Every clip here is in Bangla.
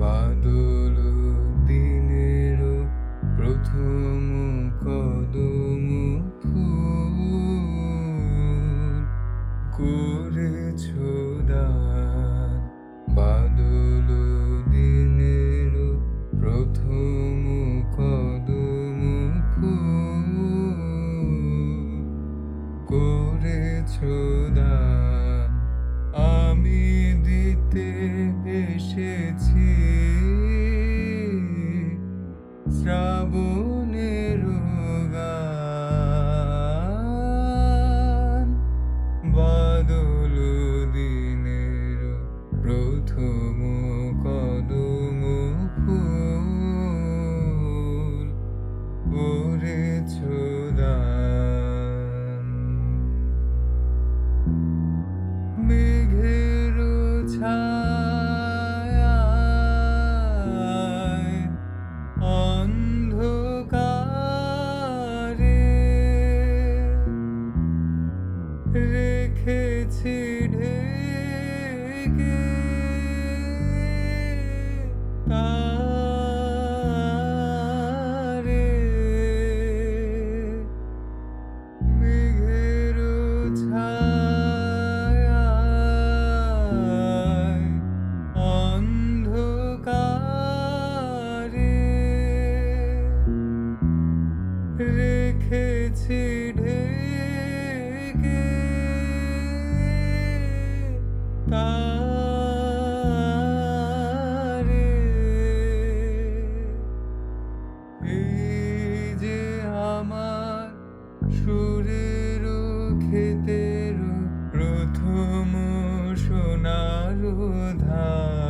বাদল দিনের প্রথম কদম। হতে এসেছি। শ্রাবণের বাদল দিনের প্রথম সুরেরও খেতের প্রথম সোনার ধান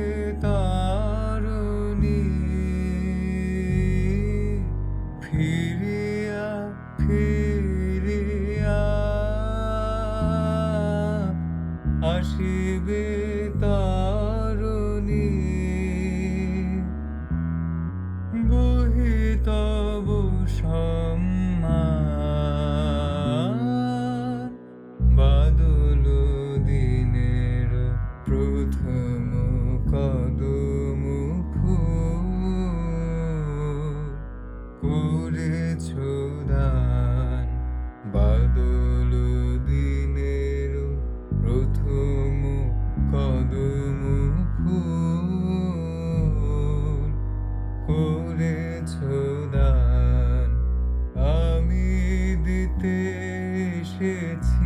to